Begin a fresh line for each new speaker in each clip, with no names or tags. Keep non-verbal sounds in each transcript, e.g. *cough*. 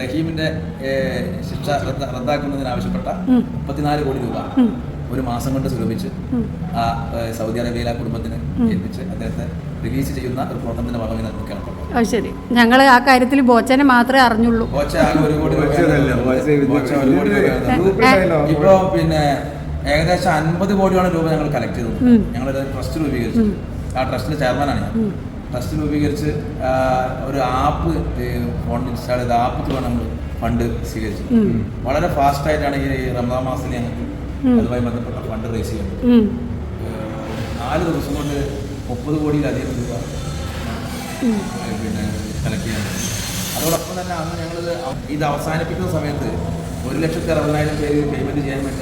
റഹീമിന്റെ ശിക്ഷ റദ്ദാക്കുന്നതിന് ആവശ്യപ്പെട്ട മുപ്പത്തിനാല് കോടി രൂപ ഒരു മാസം കൊണ്ട് സ്വരൂപിച്ച് ആ സൗദി അറേബ്യയിലെ ആ കുടുംബത്തിന്. ഏൽപ്പിച്ച് അദ്ദേഹത്തെ റിലീസ് ചെയ്യുന്ന ഒരു പ്രവർത്തനത്തിന്റെ ഭാഗമായി നിൽക്കുകയാണ്
ശരി. ഞങ്ങൾ ആ കാര്യത്തിൽ ബോച്ചനെ മാത്രമേ അറിഞ്ഞുള്ളൂ.
ബോച്ച ഒരു കോടി ഇപ്പോ പിന്നെ ഏകദേശം അൻപത് കോടിയോളം രൂപ ഞങ്ങൾ കളക്ട് ചെയ്തു. ഞങ്ങളൊരു ട്രസ്റ്റ് രൂപീകരിച്ചു. ആ ട്രസ്റ്റിന്റെ ചെയർമാനാണ് ഞാൻ. ട്രസ്റ്റ് രൂപീകരിച്ച് ഒരു ആപ്പ് ഫോൺ ഇൻസ്റ്റാൾ ചെയ്ത ആപ്പ് ത്രൂ നമ്മൾ ഫണ്ട് സ്വീകരിച്ചു. വളരെ ഫാസ്റ്റ് ആയിട്ടാണ് ഈ റമദാൻ മാസത്തിൽ ഞങ്ങൾക്ക്. അതുമായി ബന്ധപ്പെട്ട ഫണ്ട് റേസ് ചെയ്യുന്നത്. നാല് ദിവസം കൊണ്ട് മുപ്പത് കോടിയിലധികം രൂപ പിന്നെ കളക്ട് ചെയ്യാൻ അതോടൊപ്പം തന്നെ അന്ന് ഞങ്ങൾ ഇത് അവസാനിപ്പിക്കുന്ന സമയത്ത് ഒരു ലക്ഷത്തി അറുപതിനായിരം പേര് പേയ്മെന്റ് ചെയ്യാൻ വേണ്ടി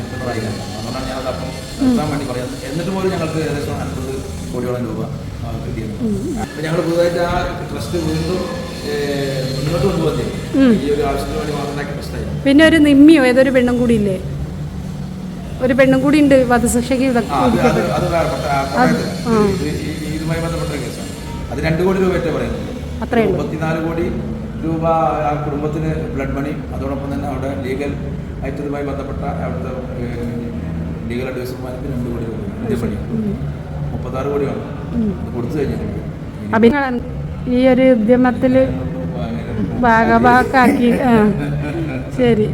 നിൽക്കുന്നതായി കണ്ടു അതുകൊണ്ടാണ് ഞങ്ങൾ അപ്പം നിർത്താൻ വേണ്ടി പറയുന്നത്. എന്നിട്ട് പോലും ഞങ്ങൾക്ക് ഏകദേശം അൻപത് കോടിയോളം രൂപ അപ്പം ഞങ്ങൾ പുതുതായിട്ട് ആ ട്രസ്റ്റ് വീണ്ടും മുന്നോട്ട് കൊണ്ടുവന്നില്ല? ഈ ഒരു ആവശ്യത്തിന് വേണ്ടി മാത്രം ഉണ്ടാക്കിയ
പിന്നെ ഒരു നിമ്മിയോ ഏതൊരു പെണ്ണും കൂടി ഇല്ലേ? ഒരു പെണ്ണും കൂടി ഉണ്ട് വധശിക്ഷയ്ക്ക്
ഇതുമായി ബന്ധപ്പെട്ട കേസാണ്. അത് രണ്ട് കോടി രൂപയായിട്ട് പറയുന്നത്.
അത്രയേ
മുപ്പത്തിനാല് കോടി രൂപ ആ കുടുംബത്തിന് ബ്ലഡ് മണി അതോടൊപ്പം തന്നെ അവിടെ ലീഗൽ ആയിട്ട് ഇതുമായി ബന്ധപ്പെട്ട അവിടുത്തെ ലീഗൽ അഡ്വൈസർമാർക്ക് രണ്ട് കോടി രൂപ. മണി മുപ്പത്താറ് കോടിയാണ് കൊടുത്തു കഴിഞ്ഞാൽ
ഈ ഒരു ഉദ്യമത്തിൽ ഭാഗഭാക്കാക്കി. *laughs* ശരി.